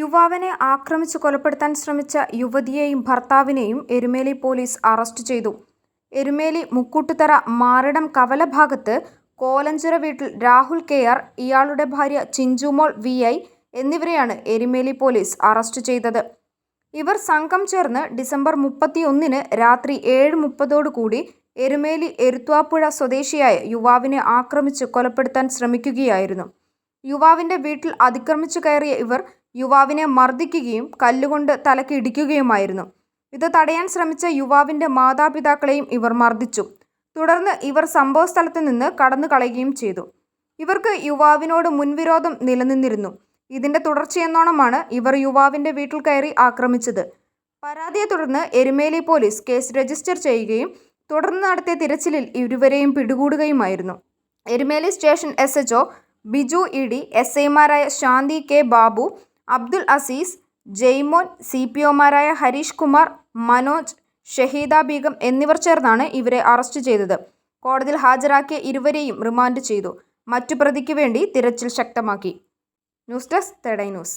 യുവാവിനെ ആക്രമിച്ച് കൊലപ്പെടുത്താൻ ശ്രമിച്ച യുവതിയെയും ഭർത്താവിനെയും എരുമേലി പോലീസ് അറസ്റ്റ് ചെയ്തു. എരുമേലി മുക്കൂട്ടുതറ മാറിടം കവല ഭാഗത്ത് കോലഞ്ചിറ വീട്ടിൽ രാഹുൽ കെ ആർ ഇയാളുടെ ഭാര്യ ചിഞ്ചുമോൾ വി ഐ എന്നിവരെയാണ് എരുമേലി പോലീസ് അറസ്റ്റ് ചെയ്തത്. ഇവർ സംഘം ചേർന്ന് ഡിസംബർ മുപ്പത്തിയൊന്നിന് രാത്രി ഏഴ് മുപ്പതോടുകൂടി എരുമേലി എരുത്വാപ്പുഴ സ്വദേശിയായ യുവാവിനെ ആക്രമിച്ച് കൊലപ്പെടുത്താൻ ശ്രമിക്കുകയായിരുന്നു. യുവാവിന്റെ വീട്ടിൽ അതിക്രമിച്ചു കയറിയ ഇവർ യുവാവിനെ മർദ്ദിക്കുകയും കല്ലുകൊണ്ട് തലക്ക് ഇടിക്കുകയുമായിരുന്നു. ഇത് തടയാൻ ശ്രമിച്ച യുവാവിന്റെ മാതാപിതാക്കളെയും ഇവർ മർദ്ദിച്ചു. തുടർന്ന് ഇവർ സംഭവസ്ഥലത്ത് നിന്ന് കടന്നു കളയുകയും ചെയ്തു. ഇവർക്ക് യുവാവിനോട് മുൻവിരോധം നിലനിന്നിരുന്നു. ഇതിന്റെ തുടർച്ചയെന്നോണമാണ് ഇവർ യുവാവിന്റെ വീട്ടിൽ കയറി ആക്രമിച്ചത്. പരാതിയെ തുടർന്ന് എരുമേലി പോലീസ് കേസ് രജിസ്റ്റർ ചെയ്യുകയും തുടർന്ന് നടത്തിയ തിരച്ചിലിൽ ഇരുവരെയും പിടികൂടുകയുമായിരുന്നു. Erumeli station S Biju E D S ഐമാരായ Shanthi K Babu Abdul Azeez Jaimon C P ഒമാരായ Harish Kumar Manoj Shaheeda Begum എന്നിവർ ചേർന്നാണ് ഇവരെ അറസ്റ്റ് ചെയ്തത്. കോടതിയിൽ ഹാജരാക്കിയ ഇരുവരെയും റിമാൻഡ് ചെയ്തു. മറ്റു പ്രതിക്ക് വേണ്ടി തിരച്ചിൽ ശക്തമാക്കി. ന്യൂസ് ഡെസ്ക് തെടൈ ന്യൂസ്.